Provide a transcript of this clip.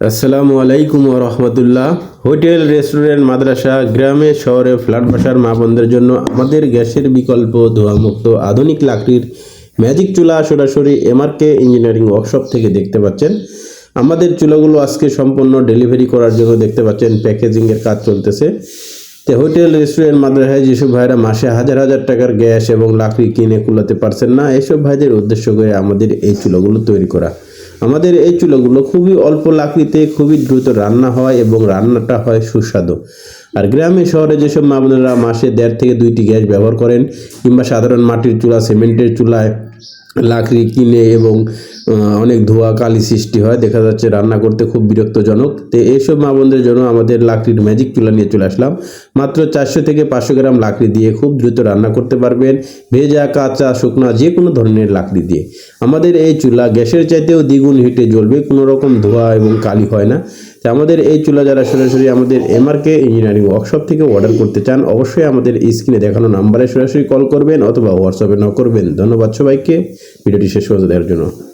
আসসালামু আলাইকুম রহমতুল্লাহ। Hotel, restaurant, মাদ্রাসা, গ্রামে, শহরে, ফ্ল্যাট বাসার মা বন্ধের জন্য আমাদের গ্যাসের বিকল্প ধোঁয়ামুক্ত আধুনিক লাকড়ির ম্যাজিক চুলা সরাসরি এমআরকে ইঞ্জিনিয়ারিং ওয়ার্কশপ থেকে দেখতে পাচ্ছেন। আমাদের চুলাগুলো আজকে সম্পূর্ণ ডেলিভারি করার জন্য দেখতে পাচ্ছেন, প্যাকেজিংয়ের কাজ চলতেছে। তো হোটেল, রেস্টুরেন্ট, মাদ্রাসায় যেসব ভাইরা মাসে হাজার হাজার টাকার গ্যাস এবং লাকড়ি কিনে কুলাতে পারছেন না, এসব ভাইদের উদ্দেশ্য করে আমাদের এই চুলাগুলো তৈরি করা। আমাদের এই চুলাগুলো খুবই অল্প লাকড়িতে খুবই দ্রুত রান্না হয় এবং রান্নাটা হয় সুস্বাদু। আর গ্রামে শহরে যেসব মা বোনেরা মাসে দেড় থেকে দুইটি গ্যাস ব্যবহার করেন কিংবা সাধারণ মাটির চুলা, সিমেন্টের চুলায় লাকড়ি কিনে এবং অনেক ধোয়া কালি সৃষ্টি হয়। দেখা যাচ্ছে রান্না করতে খুব বিরক্তজনক। তো এইসব মা বোনদের জন্য আমাদের লাকড়ির ম্যাজিক চুলা নিয়ে চলে আসলাম। মাত্র চারশো থেকে পাঁচশো গ্রাম লাকড়ি দিয়ে খুব দ্রুত রান্না করতে পারবেন। ভেজা, কাঁচা, শুকনা যে কোনো ধরনের লাকড়ি দিয়ে। আমাদের এই চুলা গ্যাসের চাইতেও দ্বিগুণ হিটে জ্বলবে। কোনো রকম ধোয়া এবং কালি হয় না। আমাদের এই চুলা যারা সরাসরি আমাদের এমআরকে ইঞ্জিনিয়ারিং ওয়ার্কশপ থেকে অর্ডার করতে চান, অবশ্যই আমাদের স্ক্রিনে দেখানো নাম্বারে সরাসরি কল করবেন অথবা হোয়াটসঅ্যাপে ন করবেন। ধন্যবাদ সবাইকে। ভিডিওটি শেষ করে দেওয়ার জন্য।